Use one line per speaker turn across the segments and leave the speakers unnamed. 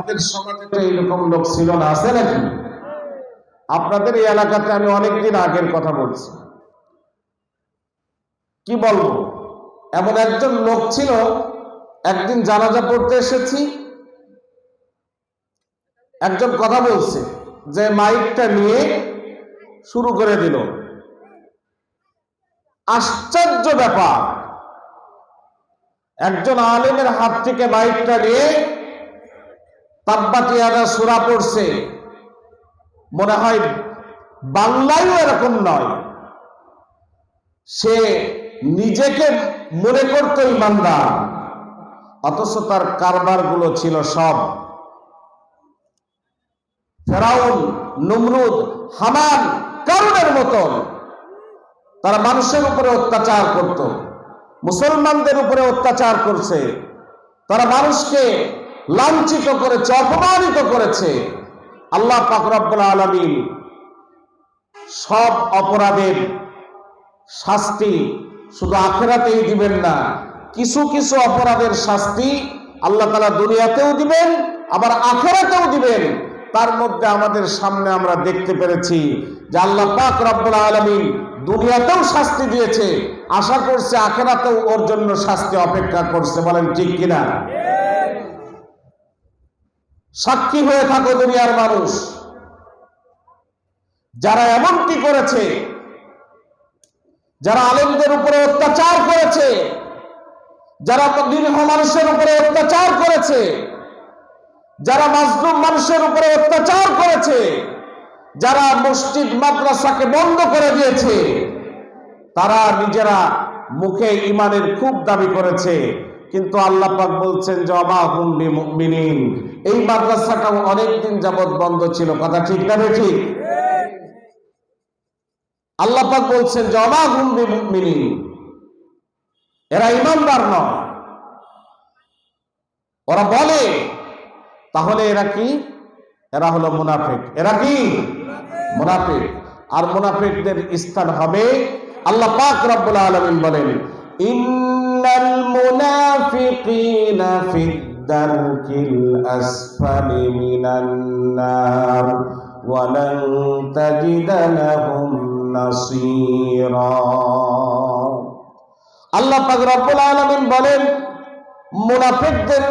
আমাদের সমাজে তো এইরকম লোক ছিল না, আছে নাকি? আপনাদের এই এলাকাতে আমি অনেকদিন আগের কথা বলছি। কি বলব? এমন একজন লোক ছিল, একদিন জানাজা পড়তে এসেছি। একজন কথা বলছে যে মাইকটা নিয়ে শুরু করে দিল। আশ্চর্য ব্যাপার। একজন আলেমের হাত থেকে মাইকটা নিয়ে তাব্বাতিয়ারা সুরা পড়ছে। মনে হয় বাংলায়ও এরকম নয়। সে নিজেকে মনে করত ইমানদার, অথচ তার কারবারগুলো ছিল সব ফেরাউন, নমরুদ, হামান কারণের মতন। তারা মানুষের উপরে অত্যাচার করত, মুসলমানদের উপরে অত্যাচার করছে। তারা মানুষকে লাঞ্ছিত করেছে, অপমানিত করেছে। আল্লাহ পাক রব্বুল আলামিন সব অপরাধের শাস্তি শুধু আখেরাতেই দিবেন না, কিছু কিছু অপরাধের শাস্তি আল্লাহ তালা দুনিয়াতেও দিবেন, আবার আখেরাতেও দিবেন। তার মধ্যে আমাদের সামনে আমরা দেখতে পেরেছি যে আল্লাহ পাক রব্বুল আলমিন দুনিয়াতেও শাস্তি দিয়েছে, আশা করছে আখেরাতেও ওর জন্য শাস্তি অপেক্ষা করছে, বলেন ঠিক কিনা? সাক্ষী হয়ে থাকো দুনিয়ার মানুষ। যারা এমনটি করেছে, যারা আলেমদের উপরে অত্যাচার করেছে, যারা নিরীহ মানুষের উপরে অত্যাচার করেছে, যারা মাজলুম মানুষের উপরে অত্যাচার করেছে, যারা মসজিদ, মাদ্রাসাকে বন্ধ করে দিয়েছে, তারা নিজেরা মুখে ইমানের খুব দাবি করেছে। কিন্তু আল্লাহ পাক বলছেন যে অবা হুম্বি মুমিনিন এই মাদ্রাসাটাও অনেকদিন যাবৎ বন্ধ ছিল। কথা ঠিক না ঠিক? আল্লাহ পাক বলছেন যে অবা হুম্বি মুমিনিন এরা ইমানদার নয়। ওরা বলে, তাহলে এরা কি? এরা হলো মুনাফিক। এরা কি? মুনাফিক। আর মুনাফিকদের স্থান হবে, আল্লাহ পাক রব্বুল আলামিন বলেন মুনাফিকিনা ফিদ দারকিল আসফালি মিনান নার ওয়ালান তাজিদা লাহুম নাসীরা আল্লাহ পাক রব্বুল আলামিন বলেন, মুনাফিকদের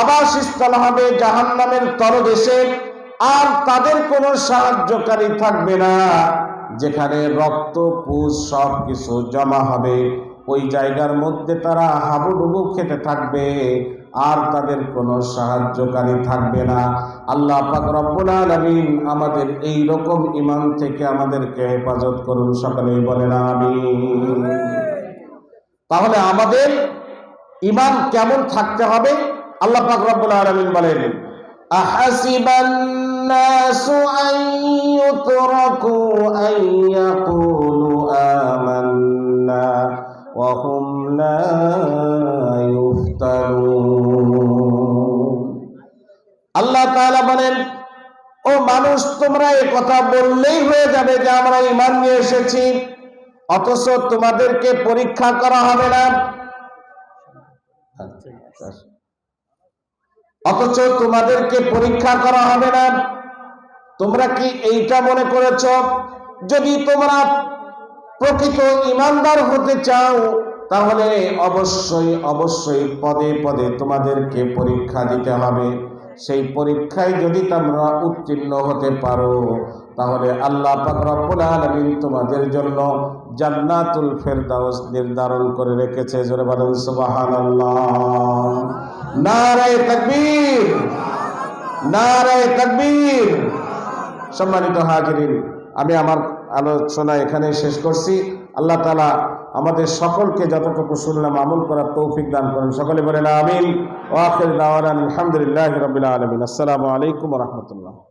আবাসস্থল হবে জাহান্নামের তলদেশে আর তাদের কোনো সাহায্যকারী থাকবে না, যেখানে রক্ত পুষ সব কিছু জমা হবে। ওই জায়গার মধ্যে তারা হাবুডুবু খেতে থাকবে, আর তাদের কোনো সাহায্যকারী থাকবে না। আল্লাহ আলামিন আমাদের এই রকম ইমান থেকে আমাদেরকে হেফাজত করুন, সকলেই বলেন আমিন। তাহলে আমাদের ইমান কেমন থাকতে হবে? আল্লাহ পাক আলামিন বলেন নাসু আন ইউতরাকু আন ইয়াকুলু আমান্না হুম লা আল্লাহ তাআলা বলেন, ও মানুষ, তোমরা এই কথা বললেই হয়ে যাবে যে আমরা ইমান নিয়ে এসেছি, অথচ তোমাদেরকে পরীক্ষা করা হবে না। অথচ তোমাদেরকে পরীক্ষা করা হবে না। তোমরা কি এইটা মনে করেছ? যদি তোমরা প্রকৃত ইমানদার হতে চাও, তাহলে অবশ্যই অবশ্যই পদে পদে তোমাদেরকে পরীক্ষা দিতে হবে। সেই পরীক্ষায় যদি তোমরা উত্তীর্ণ হতে পারো, তাহলে আল্লাহ রব্বুল আলামিন তোমাদের জন্য জান্নাতুল ফেরদাউস নির্ধারণ করে রেখেছে। জোরে বলেন, সুবহানাল্লাহ। নারায়ে তাকবীর। নারায়ে সম্মানিত হাজিরিন, আমি আমার আলোচনা এখানে শেষ করছি। আল্লাহ তালা আমাদের সকলকে যতটুকু শুনলাম, আমল করার তৌফিক দান করেন। সকলে বলেন আমিন। ওয়াকিল আলহামদুলিল্লাহ রবিল আলমিন। আসসালামু আলাইকুম রাহমাতুল্লাহ।